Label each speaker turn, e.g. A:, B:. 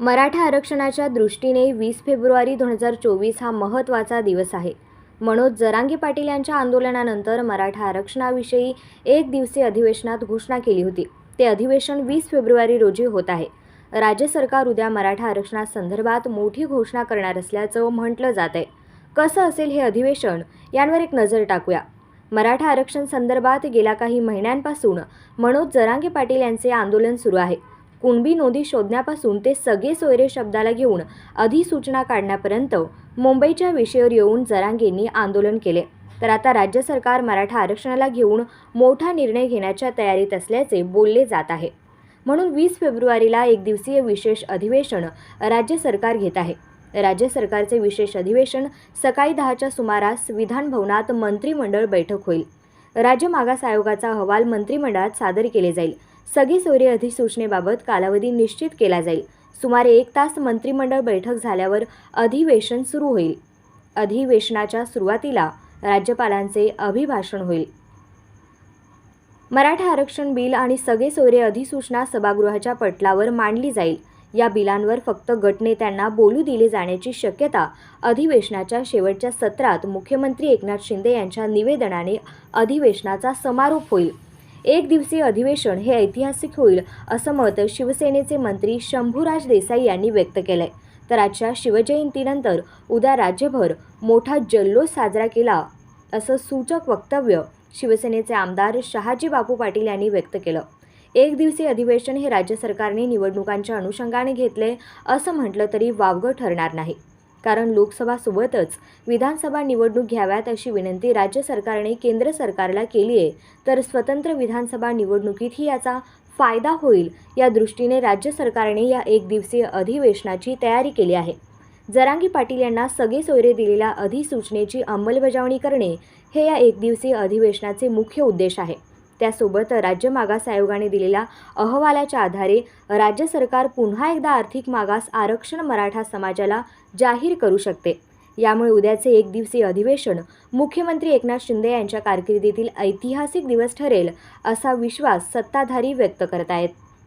A: मराठा आरक्षणाच्या दृष्टीने वीस फेब्रुवारी दोन हजार चोवीस हा महत्त्वाचा दिवस आहे. मनोज जरांगे पाटील यांच्या आंदोलनानंतर मराठा आरक्षणाविषयी एक दिवसीय अधिवेशनात घोषणा केली होती. ते अधिवेशन वीस फेब्रुवारी रोजी होत आहे. राज्य सरकार उद्या मराठा आरक्षणासंदर्भात मोठी घोषणा करणार असल्याचं म्हटलं जात आहे. कसं असेल हे अधिवेशन? यांवर एक नजर टाकूया. मराठा आरक्षण संदर्भात गेल्या काही महिन्यांपासून मनोज जरांगे पाटील यांचे आंदोलन सुरू आहे. कुणबी नोंदी शोधण्यापासून ते सगळे सोयरे शब्दाला घेऊन अधिसूचना काढण्यापर्यंत मुंबईच्या विषयावर येऊन जरांगेंनी आंदोलन केले. तर आता राज्य सरकार मराठा आरक्षणाला घेऊन मोठा निर्णय घेण्याच्या तयारीत असल्याचे बोलले जात आहे. म्हणून वीस फेब्रुवारीला एक दिवसीय विशेष अधिवेशन राज्य सरकार घेत आहे. राज्य सरकारचे विशेष अधिवेशन सकाळी दहाच्या सुमारास विधान भवनात मंत्रिमंडळ बैठक होईल. राज्य मागास आयोगाचा अहवाल मंत्रिमंडळात सादर केले जाईल. सगळी सोयरे अधिसूचनेबाबत कालावधी निश्चित केला जाईल. सुमारे एक तास मंत्रिमंडळ बैठक झाल्यावर अधिवेशन सुरू होईल. अधिवेशनाच्या सुरुवातीला राज्यपालांचे अभिभाषण होईल. मराठा आरक्षण बिल आणि सगळे सोयरे अधिसूचना सभागृहाच्या पटलावर मांडली जाईल. या बिलांवर फक्त गटनेत्यांना बोलू दिले जाण्याची शक्यता अधिवेशनाच्या शेवटच्या सत्रात मुख्यमंत्री एकनाथ शिंदे यांच्या निवेदनाने अधिवेशनाचा समारोप होईल. एक दिवसीय अधिवेशन हे ऐतिहासिक होईल असं मत शिवसेनेचे मंत्री शंभूराज देसाई यांनी व्यक्त केलं आहे तर आजच्या शिवजयंतीनंतर उद्या राज्यभर मोठा जल्लोष साजरा केला असं सूचक वक्तव्य शिवसेनेचे आमदार शहाजी बापू पाटील यांनी व्यक्त केलं. एक दिवसीय अधिवेशन हे राज्य सरकारने निवडणुकांच्या अनुषंगाने घेतले असं म्हटलं तरी वावगं ठरणार नाही. कारण लोकसभासोबतच विधानसभा निवडणूक घ्याव्यात अशी विनंती राज्य सरकारने केंद्र सरकारला केली आहे. तर स्वतंत्र विधानसभा निवडणुकीतही याचा फायदा होईल या दृष्टीने राज्य सरकारने या एक दिवसीय अधिवेशनाची तयारी केली आहे. जरांगी पाटील यांना सगळे सोयरे दिलेल्या अधिसूचनेची अंमलबजावणी करणे हे या एक दिवसीय अधिवेशनाचे मुख्य उद्देश आहे. त्यासोबत राज्य मागास आयोगाने दिलेल्या अहवालाच्या आधारे राज्य सरकार पुन्हा एकदा आर्थिक मागास आरक्षण मराठा समाजाला जाहीर करू शकते. यामुळे उद्याचे एक दिवसीय अधिवेशन मुख्यमंत्री एकनाथ शिंदे यांच्या कारकिर्दीतील ऐतिहासिक दिवस ठरेल असा विश्वास सत्ताधारी व्यक्त करत आहेत